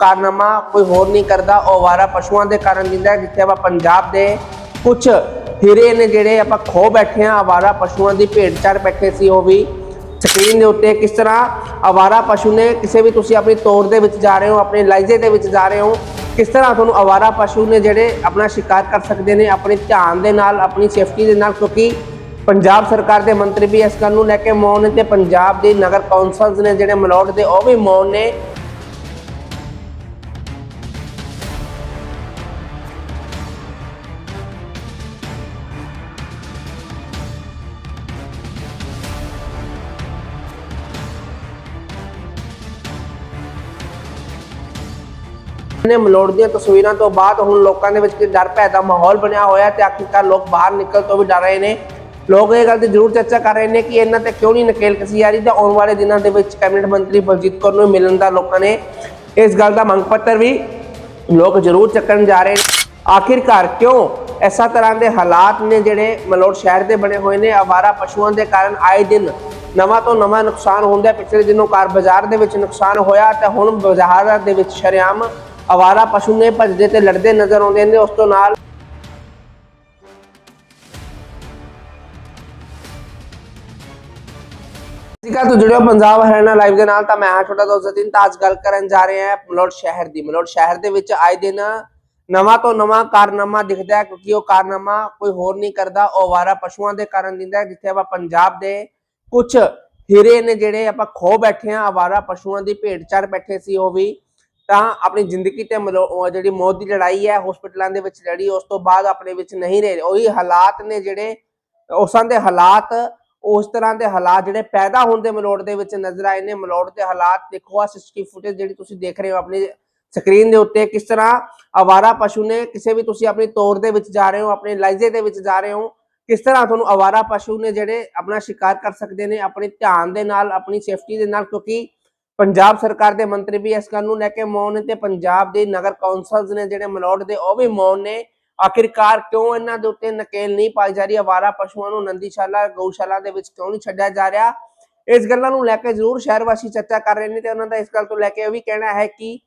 ਕਾਰਨਾਮਾ ਕੋਈ ਹੋਰ ਨਹੀਂ ਕਰਦਾ ਉਹ ਅਵਾਰਾ ਪਸ਼ੂਆਂ ਦੇ ਕਾਰਨ ਦਿੰਦਾ ਜਿੱਥੇ ਆਪਾਂ ਪੰਜਾਬ ਦੇ ਕੁਝ ਹੀਰੇ ਨੇ ਜਿਹੜੇ ਆਪਾਂ ਖੋ ਬੈਠੇ ਆ ਅਵਾਰਾ ਪਸ਼ੂਆਂ ਦੀ ਭੇਡ ਚੜ ਬੈਠੇ ਸੀ, ਉਹ ਵੀ ਸਕਰੀਨ ਦੇ ਉੱਤੇ ਕਿਸ ਤਰ੍ਹਾਂ ਅਵਾਰਾ ਪਸ਼ੂ ਨੇ ਕਿਸੇ ਵੀ ਤੁਸੀਂ ਆਪਣੀ ਤੋਰ ਦੇ ਵਿੱਚ ਜਾ ਰਹੇ ਹੋ, ਆਪਣੇ ਲਾਈਜ਼ੇ ਦੇ ਵਿੱਚ ਜਾ ਰਹੇ ਹੋ, ਕਿਸ ਤਰ੍ਹਾਂ ਤੁਹਾਨੂੰ ਅਵਾਰਾ ਪਸ਼ੂ ਨੇ ਜਿਹੜੇ ਆਪਣਾ ਸ਼ਿਕਾਰ ਕਰ ਸਕਦੇ ਨੇ, ਆਪਣੇ ਧਿਆਨ ਦੇ ਨਾਲ, ਆਪਣੀ ਸੇਫਟੀ ਦੇ ਨਾਲ, ਕਿਉਂਕਿ ਪੰਜਾਬ ਸਰਕਾਰ ਦੇ ਮੰਤਰੀ ਵੀ ਇਸ ਗੱਲ ਨੂੰ ਲੈ ਕੇ ਮੌਨ ਨੇ ਤੇ ਪੰਜਾਬ ਦੀ ਨਗਰ ਕੌਂਸਲਸ ਨੇ ਜਿਹੜੇ ਮਲੌਟ ਦੇ, ਉਹ ਵੀ ਮੌਨ ਨੇ ਨੇ ਮਲੋੜ ਦੀਆਂ ਤਸਵੀਰਾਂ ਤੋਂ ਬਾਅਦ ਹੁਣ ਲੋਕਾਂ ਦੇ ਵਿੱਚ ਕਿ ਡਰ ਭੈ ਦਾ ਮਾਹੌਲ ਬਣਿਆ ਹੋਇਆ ਤੇ ਆਖਿਰਕਾਰ ਲੋਕ ਬਾਹਰ ਨਿਕਲ ਤੋਂ ਵੀ ਡਰ ਰਹੇ ਨੇ। ਲੋਕ ਇਹ ਗੱਲ ਤੇ ਜ਼ਰੂਰ ਚਰਚਾ ਕਰ ਰਹੇ ਨੇ ਕਿ ਇਹਨਾਂ ਤੇ ਕਿਉਂ ਨਹੀਂ ਨਕੇਲ ਕਸੀ ਜਾ ਰਹੀ ਤੇ ਆਉਣ ਵਾਲੇ ਦਿਨਾਂ ਦੇ ਵਿੱਚ ਕੈਬਨਿਟ ਮੰਤਰੀ ਬਲਜੀਤ ਕੌਰ ਨੂੰ ਮਿਲਣ ਦਾ ਲੋਕਾਂ ਨੇ ਇਸ ਗੱਲ ਦਾ ਮੰਗ ਪੱਤਰ ਵੀ ਲੋਕ ਜ਼ਰੂਰ ਚੱਕਣ ਜਾ ਰਹੇ ਨੇ। ਆਖਿਰਕਾਰ ਕਿਉਂ ਐਸਾ ਤਰ੍ਹਾਂ ਦੇ ਹਾਲਾਤ ਨੇ ਜਿਹੜੇ ਮਲੋੜ ਸ਼ਹਿਰ ਦੇ ਬਣੇ ਹੋਏ ਨੇ? ਆਵਾਰਾ ਪਸ਼ੂਆਂ ਦੇ ਕਾਰਨ ਆਏ ਦਿਨ ਨਵਾਂ ਤੋਂ ਨਵਾਂ ਨੁਕਸਾਨ ਹੁੰਦਾ ਪਿਛਲੇ ਦਿਨੋਂ ਕਾਰ ਬਾਜ਼ਾਰ ਦੇ ਵਿੱਚ ਨੁਕਸਾਨ ਹੋਇਆ ਤੇ ਹੁਣ ਬਾਜ਼ਾਰ ਦੇ ਵਿੱਚ ਸ਼ਰੇਆਮ ਆਵਾਰਾ ਪਸ਼ੂ ਨੇ ਭੱਜਦੇ ਤੇ ਲੜਦੇ ਨਜ਼ਰ ਆਉਂਦੇ ਨੇ, ਉਸ ਤੋਂ ਨਾਲ ਸਿਕਾ ਤੋਂ ਜੁੜਿਓ ਪੰਜਾਬ ਹਰਿਆਣਾ ਲਾਈਵ ਦੇ ਨਾਲ, ਤਾਂ ਮੈਂ ਹਾਂ ਤੁਹਾਡਾ ਦੋਸਤ ਜਤਿਨ ਤਾਂ ਅੱਜ ਗੱਲ ਕਰਨ ਜਾ ਰਹੇ ਹਾਂ ਮਲੋਟ ਸ਼ਹਿਰ ਦੀ। ਮਲੋਟ ਸ਼ਹਿਰ ਦੇ ਵਿੱਚ ਆਏ ਦਿਨ ਨਵਾਂ ਤੋਂ ਨਵਾਂ ਕਾਰਨਾਮਾ ਦਿਖਦਾ ਹੈ, ਕਿਉਂਕਿ ਉਹ ਕਾਰਨਾਮਾ ਕੋਈ ਹੋਰ ਨਹੀਂ ਕਰਦਾ, ਉਹ ਆਵਾਰਾ ਪਸ਼ੂਆਂ ਦੇ ਕਾਰਨ ਦਿੰਦਾ ਹੈ, ਜਿੱਥੇ ਆਪਾਂ ਪੰਜਾਬ ਦੇ ਕੁਝ ਹੀਰੇ ਨੇ ਜਿਹੜੇ ਆਪਾਂ ਖੋ ਬੈਠੇ ਆ ਆਵਾਰਾ ਪਸ਼ੂਆਂ ਦੀ ਭੇਡ ਚੜ ਬੈਠੇ ਸੀ ਉਹ ਵੀ। ਤਾਂ ਆਪਣੀ ਜ਼ਿੰਦਗੀ ਤੇ ਮਲੋ- ਜਿਹੜੀ ਮੌਤ ਦੀ ਲੜਾਈ ਹੈ ਹਸਪੀਟਲਾਂ ਦੇ ਵਿੱਚ ਲੜੀ, ਉਸ ਤੋਂ ਬਾਅਦ ਆਪਣੇ ਵਿੱਚ ਨਹੀਂ ਰਹੇ। ਉਹੀ ਹਾਲਾਤ ਨੇ ਜਿਹੜੇ, ਉਸਾਂ ਦੇ ਹਾਲਾਤ, ਉਸ ਤਰ੍ਹਾਂ ਦੇ ਹਾਲਾਤ ਜਿਹੜੇ ਪੈਦਾ ਹੁੰਦੇ ਮਲੋੜ ਦੇ ਵਿੱਚ ਨਜ਼ਰ ਆਏ ਨੇ। ਮਲੋੜ ਦੇ ਹਾਲਾਤ ਦੇਖੋ ਆ ਸਿਸਟੀ ਫੁਟੇਜ ਜਿਹੜੀ ਤੁਸੀਂ ਦੇਖ ਰਹੇ ਹੋ ਆਪਣੀ ਸਕਰੀਨ ਦੇ ਉੱਤੇ, ਕਿਸ ਤਰ੍ਹਾਂ ਆਵਾਰਾ ਪਸ਼ੂ ਨੇ ਕਿਸੇ ਵੀ ਤੁਸੀਂ ਆਪਣੀ ਤੌਰ ਦੇ ਵਿੱਚ ਜਾ ਰਹੇ ਹੋ, ਆਪਣੇ ਲਾਈਜ਼ੇ ਦੇ ਵਿੱਚ ਜਾ ਰਹੇ ਹੋ, ਕਿਸ ਤਰ੍ਹਾਂ ਤੁਹਾਨੂੰ ਆਵਾਰਾ ਪਸ਼ੂ ਨੇ ਜਿਹੜੇ ਆਪਣਾ ਸ਼ਿਕਾਰ ਕਰ ਸਕਦੇ ਨੇ, ਆਪਣੇ ਧਿਆਨ ਦੇ ਨਾਲ, ਆਪਣੀ ਸੇਫਟੀ ਦੇ ਨਾਲ, ਕਿਉਂਕਿ ਪੰਜਾਬ ਸਰਕਾਰ ਦੇ ਮੰਤਰੀ ਵੀ ਇਸ ਗੱਲ ਨੂੰ ਲੈ ਕੇ ਮੌਨ ਨੇ ਤੇ ਪੰਜਾਬ ਦੇ ਨਗਰ ਕੌਂਸਲਸ ਨੇ ਜਿਹੜੇ ਮਲੌਟ ਦੇ, ਉਹ ਵੀ ਮੌਨ ਨੇ। ਆਖਿਰਕਾਰ ਕਿਉਂ ਇਹਨਾਂ ਦੇ ਉੱਤੇ ਨਕੇਲ ਨਹੀਂ ਪਾਈ ਜਾ ਰਹੀ? ਆਵਾਰਾ ਪਸ਼ੂਆਂ ਨੂੰ ਨੰਦੀਸ਼ਾਲਾ, ਗਊਸ਼ਾਲਾ ਦੇ ਵਿੱਚ ਕਿਉਂ ਨਹੀਂ ਛੱਡਿਆ ਜਾ ਰਿਹਾ? ਇਸ ਗੱਲਾਂ ਨੂੰ ਲੈ ਕੇ ਜ਼ਰੂਰ ਸ਼ਹਿਰ ਵਾਸੀ ਚਰਚਾ ਕਰ ਰਹੇ ਨੇ ਤੇ ਉਹਨਾਂ ਦਾ ਇਸ ਗੱਲ ਤੋਂ ਲੈ ਕੇ ਇਹ ਵੀ ਕਹਿਣਾ ਹੈ ਕਿ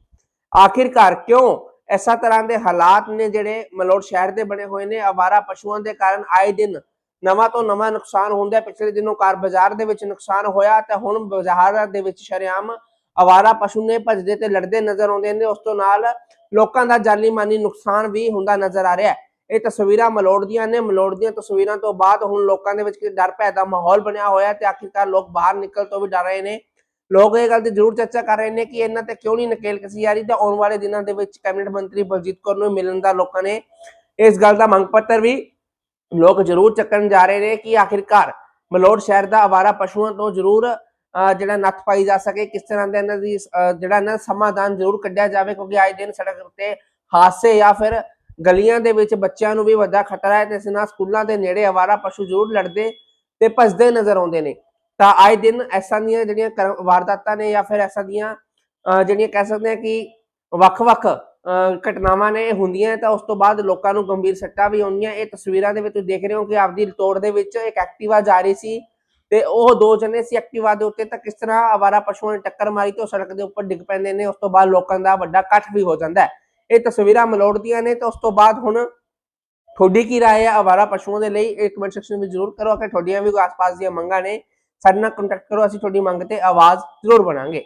ਆਖਿਰਕਾਰ ਕਿਉਂ ਐਸਾ ਤਰ੍ਹਾਂ ਦੇ ਹਾਲਾਤ ਨੇ ਜਿਹੜੇ ਮਲੋਟ ਸ਼ਹਿਰ ਦੇ ਬਣੇ ਹੋਏ ਨੇ? ਆਵਾਰਾ ਪਸ਼ੂਆਂ ਦੇ ਕਾਰਨ ਆਏ ਦਿਨ ਨਵਾਂ ਤੋਂ ਨਵਾਂ ਨੁਕਸਾਨ ਹੁੰਦਾ ਪਿਛਲੇ ਦਿਨੋਂ ਕਾਰ ਬਾਜ਼ਾਰ ਦੇ ਵਿੱਚ ਨੁਕਸਾਨ ਹੋਇਆ ਤੇ ਹੁਣ ਬਾਜ਼ਾਰ ਦੇ ਵਿੱਚ ਸ਼ਰੇਆਮ ਆਵਾਰਾ ਪਸ਼ੂ ਨੇ ਭੱਜਦੇ ਤੇ ਲੜਦੇ ਨਜ਼ਰ ਆਉਂਦੇ ਨੇ। ਉਸ ਤੋਂ ਨਾਲ ਲੋਕਾਂ ਦਾ ਜਾਨੀ ਮਾਨੀ ਨੁਕਸਾਨ ਵੀ ਹੁੰਦਾ ਨਜ਼ਰ ਆ ਰਿਹਾ ਹੈ। ਇਹ ਤਸਵੀਰਾਂ ਮਲੋੜ ਦੀਆਂ ਨੇ। ਮਲੋੜ ਦੀਆਂ ਤਸਵੀਰਾਂ ਤੋਂ ਬਾਅਦ ਹੁਣ ਲੋਕਾਂ ਦੇ ਵਿੱਚ ਡਰ ਭੈ ਦਾ ਮਾਹੌਲ ਬਣਿਆ ਹੋਇਆ ਤੇ ਆਖਿਰਕਾਰ ਲੋਕ ਬਾਹਰ ਨਿਕਲ ਤੋਂ ਵੀ ਡਰ ਰਹੇ ਨੇ। ਲੋਕ ਇਹ ਗੱਲ ਦੀ ਜ਼ਰੂਰ ਚਰਚਾ ਕਰ ਰਹੇ ਨੇ ਕਿ ਇਹਨਾਂ ਤੇ ਕਿਉਂ ਨਹੀਂ ਨਕੇਲ ਕਸੀ ਜਾ ਰਹੀ। ਤੇ ਆਉਣ ਵਾਲੇ ਦਿਨਾਂ ਦੇ ਵਿੱਚ ਕੈਬਨਿਟ ਮੰਤਰੀ ਬਲਜੀਤ ਕੌਰ ਨੂੰ ਮਿਲਣ ਦਾ ਲੋਕਾਂ ਨੇ ਇਸ ਗੱਲ ਦਾ ਮੰਗ ਪੱਤਰ ਵੀ ਲੋਕ ਜ਼ਰੂਰ ਚੱਕਣ ਜਾ ਰਹੇ ਨੇ ਕਿ ਆਖਿਰਕਾਰ ਮਲੋੜ ਸ਼ਹਿਰ ਦਾ ਆਵਾਰਾ ਪਸ਼ੂਆਂ ਤੋਂ ਜ਼ਰੂਰ ਅਹ, ਜਿਹੜਾ ਨੱਥ ਪਾਈ ਜਾ ਸਕੇ ਕਿਸ ਤਰ੍ਹਾਂ ਦੇ ਇਹਨਾਂ ਦੀ ਜਿਹੜਾ ਇਹਨਾਂ ਸਮਾਧਾਨ ਜ਼ਰੂਰ ਕੱਢਿਆ ਜਾਵੇ ਕਿਉਂਕਿ ਆਏ ਦਿਨ ਸੜਕ ਉੱਤੇ ਹਾਦਸੇ ਜਾਂ ਫਿਰ ਗਲੀਆਂ ਦੇ ਵਿੱਚ ਬੱਚਿਆਂ ਨੂੰ ਵੀ ਵੱਡਾ ਖਤਰਾ ਹੈ ਤੇ ਇਸ ਨਾਲ ਸਕੂਲਾਂ ਦੇ ਨੇੜੇ ਆਵਾਰਾ ਪਸ਼ੂ ਜ਼ਰੂਰ ਲੜਦੇ ਤੇ ਭੱਜਦੇ ਨਜ਼ਰ ਆਉਂਦੇ ਨੇ। ਤਾਂ ਆਏ ਦਿਨ ਐਸਾਂ ਦੀਆਂ ਜਿਹੜੀਆਂ ਕਰ- ਵਾਰਦਾਤਾਂ ਨੇ ਜਾਂ ਫਿਰ ਐਸਾਂ ਦੀਆਂ ਅਹ, ਜਿਹੜੀਆਂ ਕਹਿ ਸਕਦੇ ਆ ਕਿ ਵੱਖ-ਵੱਖ ਘਟਨਾਵਾਂ ਨੇ ਇਹ ਹੁੰਦੀਆਂ ਤਾਂ ਉਸ ਤੋਂ ਬਾਅਦ ਲੋਕਾਂ ਨੂੰ ਗੰਭੀਰ ਸੱਟਾਂ ਵੀ ਆਉਂਦੀਆਂ ਇਹ ਤਸਵੀਰਾਂ ਦੇ ਵਿੱਚ ਤੁਸੀਂ ਦੇਖ ਰਹੇ ਹੋ ਕਿ ਆਪਦੀ ਤੋੜ ਦੇ ਵਿੱਚ ਇੱਕ ਐਕਟਿਵਾ ਜਾ ਰਹੀ ਸੀ ਤੇ ਉਹ ਦੋ ਜਣੇ ਸੀ ਐਕਟਿਵਾ ਦੇ ਉੱਤੇ ਤਾਂ ਕਿਸ ਤਰ੍ਹਾਂ ਆਵਾਰਾ ਪਸ਼ੂਆਂ ਨੇ ਟੱਕਰ ਮਾਰੀ ਤੇ ਉਹ ਸੜਕ ਦੇ ਉੱਪਰ ਡਿੱਗ ਪੈਂਦੇ ਨੇ, ਉਸ ਤੋਂ ਬਾਅਦ ਲੋਕਾਂ ਦਾ ਵੱਡਾ ਇਕੱਠ ਵੀ ਹੋ ਜਾਂਦਾ ਹੈ। ਇਹ ਤਸਵੀਰਾਂ ਮਲੋੜ ਦੀਆਂ ਨੇ ਤੇ ਉਸ ਤੋਂ ਬਾਅਦ ਹੁਣ ਤੁਹਾਡੀ ਕੀ ਰਾਏ ਹੈ? ਆਵਾਰਾ ਪਸ਼ੂਆਂ ਦੇ ਲਈ ਇਹ ਕਮੈਂਟ ਸੈਕਸ਼ਨ ਵਿੱਚ ਜ਼ਰੂਰ ਕਰੋ ਕਿ ਤੁਹਾਡੀਆਂ ਵੀ ਆਸ-ਪਾਸ ਦੀਆਂ ਮੰਗਾਂ ਨੇ। ਸਾਡੇ ਨਾਲ ਕੰਟੈਕਟ ਕਰੋ, ਅਸੀਂ ਤੁਹਾਡੀ ਮੰਗ ਤੇ ਆਵਾਜ਼ ਜ਼ਰੂਰ ਬਣਾਂਗੇ।